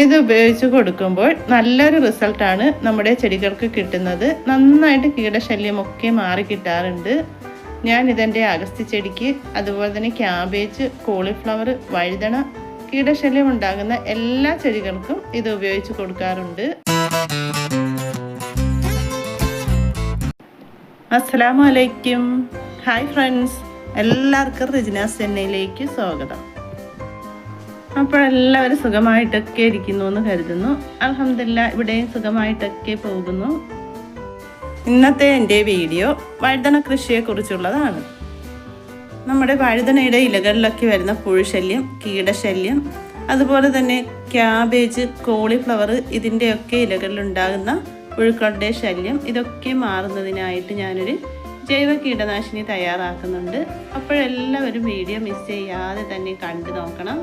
ഇത് ഉപയോഗിച്ച് കൊടുക്കുമ്പോൾ നല്ലൊരു റിസൾട്ടാണ് നമ്മുടെ ചെടികൾക്ക് കിട്ടുന്നത്. നന്നായിട്ട് കീടശല്യമൊക്കെ മാറി കിട്ടാറുണ്ട്. ഞാൻ ഇതെന്റെ അഗസ്തി ചെടിക്ക് അതുപോലെ തന്നെ ക്യാബേജ് കോളിഫ്ലവർ വഴുതണ കീടശല്യം ഉണ്ടാകുന്ന എല്ലാ ചെടികൾക്കും ഇത് ഉപയോഗിച്ച് കൊടുക്കാറുണ്ട്. അസ്സലാമു അലൈക്കും. Hi friends. എല്ലാവർക്കും റിജിനാസ് സെന്നയിലേക്ക് സ്വാഗതം. അപ്പോൾ എല്ലാവരും സുഖമായിട്ടൊക്കെ ഇരിക്കുന്നു എന്ന് കരുതുന്നു. അലഹമില്ല ഇവിടെയും സുഖമായിട്ടൊക്കെ പോകുന്നു. ഇന്നത്തെ എന്റെ വീഡിയോ വഴുതന കൃഷിയെക്കുറിച്ചുള്ളതാണ്. നമ്മുടെ വഴുതനയുടെ ഇലകളിലൊക്കെ വരുന്ന പുഴുശല്യം കീടശല്യം അതുപോലെ തന്നെ ക്യാബേജ് കോളിഫ്ലവർ ഇതിന്റെയൊക്കെ ഇലകളിലുണ്ടാകുന്ന പുഴുക്കളുടെ ശല്യം ഇതൊക്കെ മാറുന്നതിനായിട്ട് ഞാനൊരു ജൈവ കീടനാശിനി തയ്യാറാക്കുന്നുണ്ട്. അപ്പോഴെല്ലാവരും വീഡിയോ മിസ് ചെയ്യാതെ തന്നെ കണ്ടു നോക്കണം.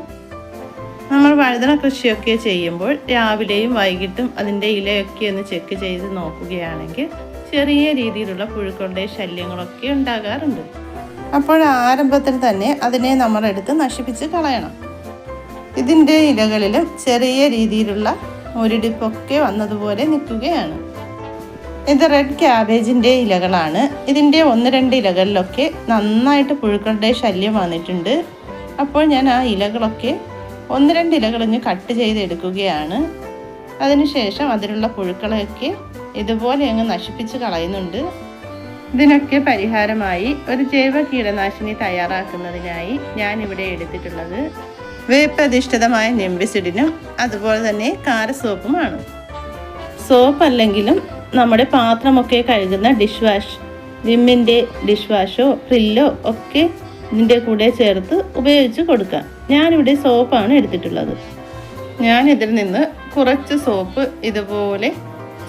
നമ്മൾ വഴുതന കൃഷിയൊക്കെ ചെയ്യുമ്പോൾ രാവിലെയും വൈകിട്ടും അതിന്റെ ഇലയൊക്കെ ഒന്ന് ചെക്ക് ചെയ്ത് നോക്കുകയാണെങ്കിൽ ചെറിയ രീതിയിലുള്ള പുഴുക്കളുടെ ശല്യങ്ങളൊക്കെ ഉണ്ടാകാറുണ്ട്. അപ്പോൾ ആരംഭത്തിൽ തന്നെ അതിനെ നമ്മൾ എടുത്ത് നശിപ്പിച്ച് കളയണം. ഇതിന്റെ ഇലകളിലും ചെറിയ രീതിയിലുള്ള ഒരിടിപ്പൊക്കെ വന്നതുപോലെ നിൽക്കുകയാണ്. ഇത് റെഡ് ക്യാബേജിന്റെ ഇലകളാണ്. ഇതിന്റെ ഒന്ന് രണ്ട് ഇലകളിലൊക്കെ നന്നായിട്ട് പുഴുക്കളുടെ ശല്യം വന്നിട്ടുണ്ട്. അപ്പോൾ ഞാൻ ആ ഇലകളൊക്കെ ഒന്ന് രണ്ട് ഇലകളിഞ്ഞ് കട്ട് ചെയ്തെടുക്കുകയാണ് അതിനുശേഷം അതിലുള്ള പുഴുക്കളൊക്കെ ഇതുപോലെ അങ്ങ് നശിപ്പിച്ച് കളയുന്നുണ്ട്. ഇതിനൊക്കെ പരിഹാരമായി ഒരു ജൈവ കീടനാശിനി തയ്യാറാക്കുന്നതിനായി ഞാൻ ഇവിടെ എടുത്തിട്ടുള്ളത്. വേപ്പധിഷ്ഠിതമായ നെമ്പിസിഡിനും അതുപോലെ തന്നെ കാര സോപ്പുമാണ് സോപ്പ് അല്ലെങ്കിലും നമ്മുടെ പാത്രമൊക്കെ കഴുകുന്ന ഡിഷ് വാഷ് വിമ്മിന്റെ ഡിഷ് വാഷോ ഫ്രില്ലോ ഒക്കെ ഇതിന്റെ കൂടെ ചേർത്ത് ഉപയോഗിച്ച് കൊടുക്കാം. ഞാനിവിടെ സോപ്പാണ് എടുത്തിട്ടുള്ളത്. ഞാൻ ഇതിൽ നിന്ന് കുറച്ച് സോപ്പ് ഇതുപോലെ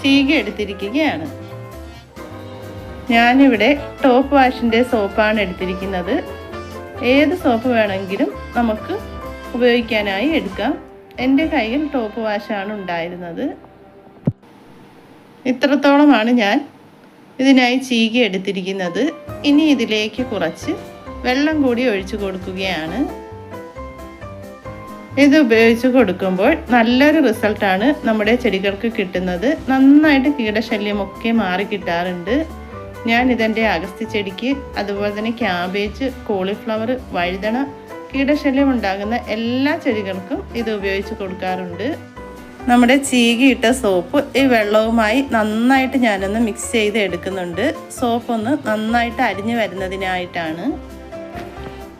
ചീകി എടുത്തിരിക്കുകയാണ്. ഞാനിവിടെ ടോപ്പ് വാഷിന്റെ സോപ്പാണ് എടുത്തിരിക്കുന്നത്. ഏത് സോപ്പ് വേണമെങ്കിലും നമുക്ക് ഉപയോഗിക്കാനായി എടുക്കാം. എന്റെ കയ്യിൽ ടോപ്പ് വാഷാണ് ഉണ്ടായിരുന്നത്. ഇത്രത്തോളമാണ് ഞാൻ ഇതിനായി ചീകി എടുത്തിരിക്കുന്നത്. ഇനി ഇതിലേക്ക് കുറച്ച് വെള്ളം കൂടി ഒഴിച്ചു കൊടുക്കുകയാണ്. ഇത് ഉപയോഗിച്ച് കൊടുക്കുമ്പോൾ നല്ലൊരു റിസൾട്ടാണ് നമ്മുടെ ചെടികൾക്ക് കിട്ടുന്നത്. നന്നായിട്ട് കീടശല്യമൊക്കെ മാറി കിട്ടാറുണ്ട്. ഞാൻ ഇതെന്റെ അഗസ്തി ചെടിക്ക് അതുപോലെ തന്നെ ക്യാബേജ് കോളിഫ്ലവർ വഴുതണ കീടശല്യം ഉണ്ടാകുന്ന എല്ലാ ചെടികൾക്കും ഇത് ഉപയോഗിച്ച് കൊടുക്കാറുണ്ട്. നമ്മുടെ ചീകിയിട്ട സോപ്പ് ഈ വെള്ളവുമായി നന്നായിട്ട് ഞാനൊന്ന് മിക്സ് ചെയ്ത് എടുക്കുന്നുണ്ട് സോപ്പ് ഒന്ന് നന്നായിട്ട് അരിഞ്ഞു വരുന്നതിനായിട്ടാണ്.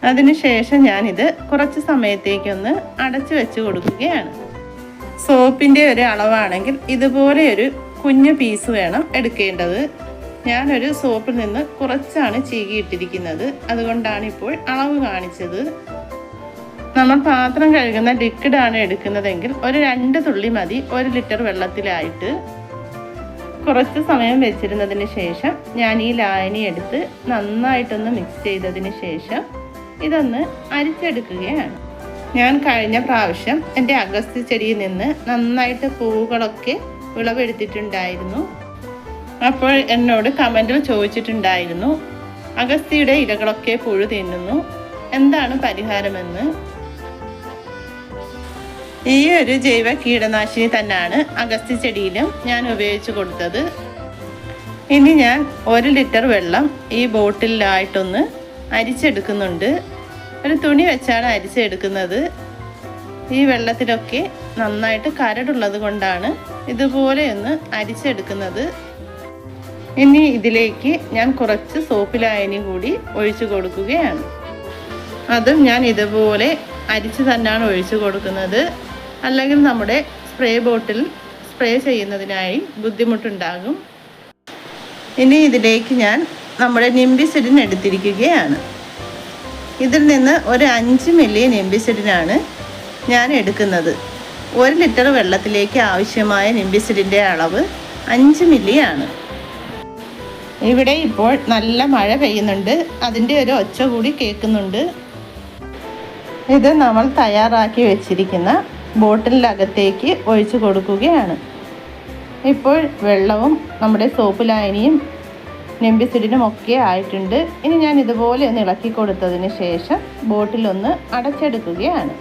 അതിനുശേഷം ഞാനിത് കുറച്ച് സമയത്തേക്കൊന്ന് അടച്ചു വെച്ച് കൊടുക്കുകയാണ്. സോപ്പിന്റെ ഒരു അളവാണെങ്കിൽ ഇതുപോലെ ഒരു കുഞ്ഞു പീസ് വേണം എടുക്കേണ്ടത്. ഞാനൊരു സോപ്പിൽ നിന്ന് കുറച്ചാണ് ചീകിയിട്ടിരിക്കുന്നത് അതുകൊണ്ടാണ് ഇപ്പോൾ അളവ് കാണിച്ചത്. നമ്മൾ പാത്രം കഴുകുന്ന ലിക്വിഡ് ആണ് എടുക്കുന്നതെങ്കിൽ ഒരു രണ്ട് തുള്ളി മതി ഒരു ലിറ്റർ വെള്ളത്തിലായിട്ട്. കുറച്ച് സമയം വെച്ചിരുന്നതിന് ശേഷം ഞാൻ ഈ ലായനി എടുത്ത് നന്നായിട്ടൊന്ന് മിക്സ് ചെയ്തതിന് ശേഷം ഇതൊന്ന് അരിച്ചെടുക്കുകയാണ്. ഞാൻ കഴിഞ്ഞ പ്രാവശ്യം എന്റെ അഗസ്തി ചെടിയിൽ നിന്ന് നന്നായിട്ട് പൂവുകളൊക്കെ വിളവെടുത്തിട്ടുണ്ടായിരുന്നു. അപ്പോൾ എന്നോട് കമന്റിൽ ചോദിച്ചിട്ടുണ്ടായിരുന്നു അഗസ്തിയുടെ ഇലകളൊക്കെ പുഴു തിന്നുന്നു എന്താണ് പരിഹാരമെന്ന്? ഈ ഒരു ജൈവ കീടനാശിനി തന്നെയാണ് അഗസ്തി ചെടിയിലും ഞാൻ ഉപയോഗിച്ച് കൊടുത്തത്. ഇനി ഞാൻ ഒരു ലിറ്റർ വെള്ളം ഈ ബോട്ടിലായിട്ടൊന്ന് അരിച്ചെടുക്കുന്നുണ്ട്. ഒരു തുണി വെച്ചാണ് അരിച്ചെടുക്കുന്നത്. ഈ വെള്ളത്തിലൊക്കെ നന്നായിട്ട് കരടുള്ളത് കൊണ്ടാണ് ഇതുപോലെയൊന്ന് അരിച്ചെടുക്കുന്നത്. ഇനി ഇതിലേക്ക് ഞാൻ കുറച്ച് സോപ്പ് ലായനി കൂടി ഒഴിച്ചു കൊടുക്കുകയാണ്. അതും ഞാൻ ഇതുപോലെ അരിച്ച് തന്നെയാണ് ഒഴിച്ചു കൊടുക്കുന്നത്. അല്ലെങ്കിൽ നമ്മുടെ സ്പ്രേ ബോട്ടിൽ സ്പ്രേ ചെയ്യുന്നതിനായി ബുദ്ധിമുട്ടുണ്ടാകും. ഇനി ഇതിലേക്ക് ഞാൻ നമ്മുടെ നിംബിസിഡിൻ എടുത്തിരിക്കുകയാണ്. ഇതിൽ നിന്ന് ഒരു അഞ്ച് മില്ലി നിംബിസിഡിനാണ് ഞാൻ എടുക്കുന്നത്. ഒരു ലിറ്റർ വെള്ളത്തിലേക്ക് ആവശ്യമായ നിംബിസിഡിന്റെ അളവ് അഞ്ച് മില്ലിയാണ് ഇവിടെ ഇപ്പോൾ നല്ല മഴ പെയ്യുന്നുണ്ട്. അതിന്റെ ഒരു ഒച്ച കൂടി കേൾക്കുന്നുണ്ട്. ഇത് നമ്മൾ തയ്യാറാക്കി വെച്ചിരിക്കുന്ന ബോട്ടിലകത്തേക്ക് ഒഴിച്ചു കൊടുക്കുകയാണ്. ഇപ്പോൾ വെള്ളവും നമ്മുടെ സോപ്പ് ലായനിയും നെമ്പിസിഡിനും ഒക്കെ ആയിട്ടുണ്ട്. ഇനി ഞാൻ ഇതുപോലെ ഒന്ന് ഇളക്കി കൊടുത്തതിന് ശേഷം ബോട്ടിലൊന്ന് അടച്ചെടുക്കുകയാണ്.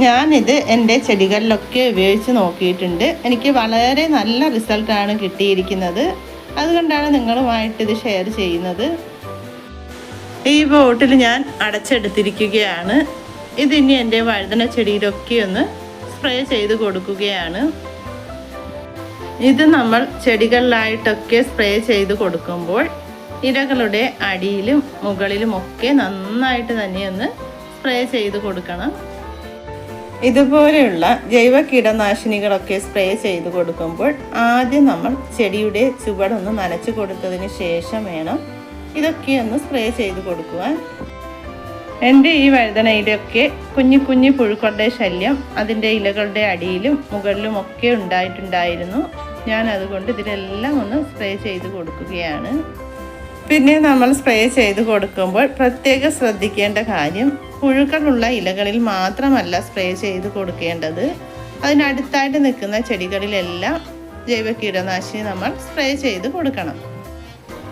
ഞാനിത് എന്റെ ചെടികളിലൊക്കെ ഉപയോഗിച്ച് നോക്കിയിട്ടുണ്ട്. എനിക്ക് വളരെ നല്ല റിസൾട്ടാണ് കിട്ടിയിരിക്കുന്നത്. അതുകൊണ്ടാണ് നിങ്ങളുമായിട്ട് ഇത് ഷെയർ ചെയ്യുന്നത്. ഈ ബോട്ടിൽ ഞാൻ അടച്ചെടുത്തിരിക്കുകയാണ്. ഇതിനി എന്റെ വഴുതന ചെടിയിലൊക്കെ ഒന്ന് സ്പ്രേ ചെയ്ത് കൊടുക്കുകയാണ്. ഇത് നമ്മൾ ചെടികളിലായിട്ടൊക്കെ സ്പ്രേ ചെയ്ത് കൊടുക്കുമ്പോൾ ഇരകളുടെ അടിയിലും മുകളിലും ഒക്കെ നന്നായിട്ട് തന്നെ ഒന്ന് സ്പ്രേ ചെയ്ത് കൊടുക്കണം. ഇതുപോലെയുള്ള ജൈവ കീടനാശിനികളൊക്കെ സ്പ്രേ ചെയ്ത് കൊടുക്കുമ്പോൾ ആദ്യം നമ്മൾ ചെടിയുടെ ചുവടൊന്ന് നനച്ചു കൊടുത്തതിന് ശേഷം വേണം ഇതൊക്കെ ഒന്ന് സ്പ്രേ ചെയ്ത് കൊടുക്കുവാൻ. എന്റെ ഈ വഴുതനയിലൊക്കെ കുഞ്ഞു കുഞ്ഞു പുഴുക്കളുടെ ശല്യം അതിന്റെ ഇലകളുടെ അടിയിലും മുകളിലും ഒക്കെ ഉണ്ടായിട്ടുണ്ടായിരുന്നു. ഞാൻ അതുകൊണ്ട് ഇതിലെല്ലാം ഒന്ന് സ്പ്രേ ചെയ്ത് കൊടുക്കുകയാണ്. പിന്നെ നമ്മൾ സ്പ്രേ ചെയ്ത് കൊടുക്കുമ്പോൾ പ്രത്യേകം ശ്രദ്ധിക്കേണ്ട കാര്യം പുഴുക്കളുള്ള ഇലകളിൽ മാത്രമല്ല സ്പ്രേ ചെയ്ത് കൊടുക്കേണ്ടത്. അതിനടുത്തായിട്ട് നിൽക്കുന്ന ചെടികളിലെല്ലാം ജൈവ കീടനാശിനി നമ്മൾ സ്പ്രേ ചെയ്ത് കൊടുക്കണം.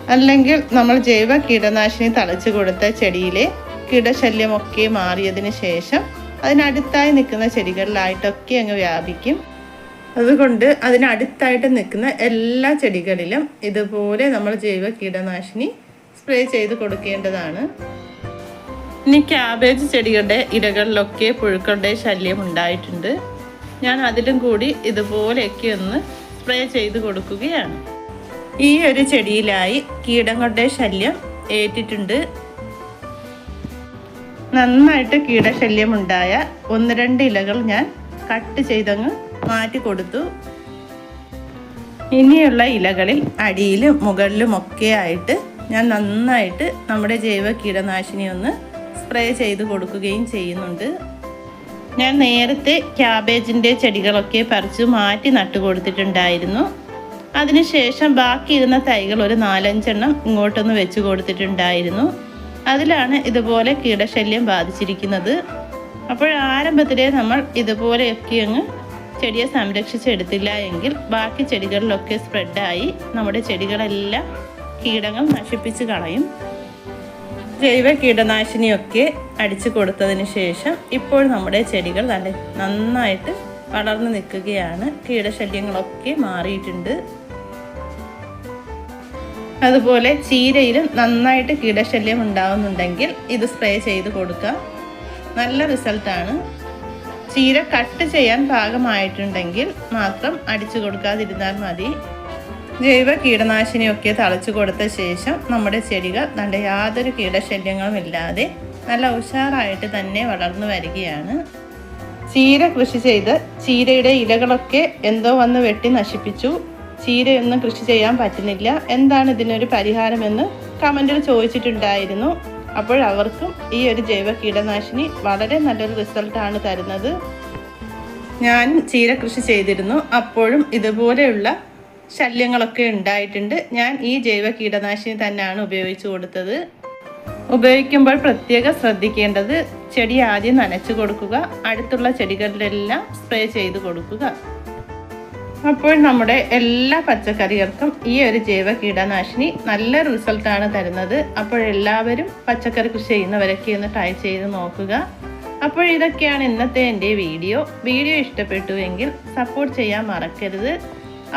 അല്ലെങ്കിൽ നമ്മൾ ജൈവ കീടനാശിനി തളിച്ചു കൊടുത്ത ചെടിയിലെ കീടശല്യമൊക്കെ മാറിയതിന് ശേഷം അതിനടുത്തായി നിൽക്കുന്ന ചെടികളിലായിട്ടൊക്കെ അങ്ങ് വ്യാപിക്കും. അതുകൊണ്ട് അതിനടുത്തായിട്ട് നിൽക്കുന്ന എല്ലാ ചെടികളിലും ഇതുപോലെ നമ്മൾ ജൈവ കീടനാശിനി സ്പ്രേ ചെയ്ത് കൊടുക്കേണ്ടതാണ്. ഇനി ക്യാബേജ് ചെടികളുടെ ഇലകളിലൊക്കെ പുഴുക്കളുടെ ശല്യം ഉണ്ടായിട്ടുണ്ട്. ഞാൻ അതിലും കൂടി ഇതുപോലെയൊക്കെ ഒന്ന് സ്പ്രേ ചെയ്ത് കൊടുക്കുകയാണ്. ഈ ഒരു ചെടിയിലായി കീടങ്ങളുടെ ശല്യം ഏറ്റിട്ടുണ്ട്. നന്നായിട്ട് കീടശല്യം ഉണ്ടായ ഒന്ന് രണ്ട് ഇലകൾ ഞാൻ കട്ട് ചെയ്തങ്ങ് മാറ്റി കൊടുത്തു. ഇനിയുള്ള ഇലകളിൽ അടിയിലും മുകളിലും ഒക്കെ ആയിട്ട് ഞാൻ നന്നായിട്ട് നമ്മുടെ ജൈവ കീടനാശിനി ഒന്ന് സ്പ്രേ ചെയ്ത് കൊടുക്കുകയും ചെയ്യുന്നുണ്ട്. ഞാൻ നേരത്തെ ക്യാബേജിന്റെ ചെടികളൊക്കെ പറിച്ച് മാറ്റി നട്ടു കൊടുത്തിട്ടുണ്ടായിരുന്നു. അതിനുശേഷം ബാക്കിയിരുന്ന തൈകൾ ഒരു നാലഞ്ചെണ്ണം ഇങ്ങോട്ടൊന്ന് വെച്ച് കൊടുത്തിട്ടുണ്ടായിരുന്നു. അതിലാണ് ഇതുപോലെ കീടശല്യം ബാധിച്ചിരിക്കുന്നത്. അപ്പോൾ ആരംഭത്തിലേ നമ്മൾ ഇതുപോലെയൊക്കെ അങ്ങ് ചെടിയെ സംരക്ഷിച്ചെടുത്തില്ല എങ്കിൽ ബാക്കി ചെടികളിലൊക്കെ സ്പ്രെഡായി നമ്മുടെ ചെടികളെല്ലാം കീടങ്ങൾ നശിപ്പിച്ച് കളയും. ജൈവ കീടനാശിനിയൊക്കെ അടിച്ചു കൊടുത്തതിന് ശേഷം ഇപ്പോൾ നമ്മുടെ ചെടികൾ നല്ല നന്നായിട്ട് വളർന്നു നിൽക്കുകയാണ്. കീടശല്യങ്ങളൊക്കെ മാറിയിട്ടുണ്ട്. അതുപോലെ ചീരയിൽ നന്നായിട്ട് കീടശല്യം ഉണ്ടാവുന്നുണ്ടെങ്കിൽ ഇത് സ്പ്രേ ചെയ്ത് കൊടുക്കുക നല്ല റിസൾട്ടാണ് ചീര കട്ട് ചെയ്യാൻ പാകമായിട്ടുണ്ടെങ്കിൽ മാത്രം അടിച്ചു കൊടുക്കാതിരുന്നാൽ മതി. ജൈവ കീടനാശിനിയൊക്കെ തളച്ചു കൊടുത്ത ശേഷം നമ്മുടെ ചെടികൾ നല്ല യാതൊരു കീടശല്യങ്ങളും ഇല്ലാതെ നല്ല ഉഷാറായിട്ട് തന്നെ വളർന്നു വരികയാണ്. ചീര കൃഷി ചെയ്ത് ചീരയുടെ ഇലകളൊക്കെ എന്തോ വന്ന് വെട്ടി നശിപ്പിച്ചു. ചീരയൊന്നും കൃഷി ചെയ്യാൻ പറ്റുന്നില്ല. എന്താണ് ഇതിനൊരു പരിഹാരമെന്ന് കമന്റിൽ ചോദിച്ചിട്ടുണ്ടായിരുന്നു. അപ്പോൾ അവർക്കും ഈ ഒരു ജൈവ കീടനാശിനി വളരെ നല്ലൊരു റിസൾട്ടാണ് തരുന്നത്. ഞാൻ ചീര കൃഷി ചെയ്തിരുന്നു. അപ്പോഴും ഇതുപോലെയുള്ള ശല്യങ്ങളൊക്കെ ഉണ്ടായിട്ടുണ്ട്. ഞാൻ ഈ ജൈവ കീടനാശിനി തന്നെയാണ് ഉപയോഗിച്ചു കൊടുത്തത്. ഉപയോഗിക്കുമ്പോൾ പ്രത്യേകം ശ്രദ്ധിക്കേണ്ടത് ചെടി ആദ്യം നനച്ചു കൊടുക്കുക അടുത്തുള്ള ചെടികളിലെല്ലാം സ്പ്രേ ചെയ്ത് കൊടുക്കുക. അപ്പോൾ നമ്മുടെ എല്ലാ പച്ചക്കറികൾക്കും ഈ ഒരു ജൈവ കീടനാശിനി നല്ല റിസൾട്ടാണ് തരുന്നത്. അപ്പോൾ എല്ലാവരും പച്ചക്കറി കൃഷി ചെയ്യുന്നവരൊക്കെ ഒന്ന് ട്രൈ ചെയ്ത് നോക്കുക. അപ്പോൾ ഇതൊക്കെയാണ് ഇന്നത്തെ എന്റെ വീഡിയോ. വീഡിയോ ഇഷ്ടപ്പെട്ടുവെങ്കിൽ സപ്പോർട്ട് ചെയ്യാൻ മറക്കരുത്.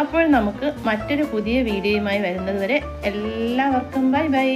അപ്പോൾ നമുക്ക് മറ്റൊരു പുതിയ വീഡിയോയുമായി വരുന്നത് വരെ എല്ലാവർക്കും ബൈ ബൈ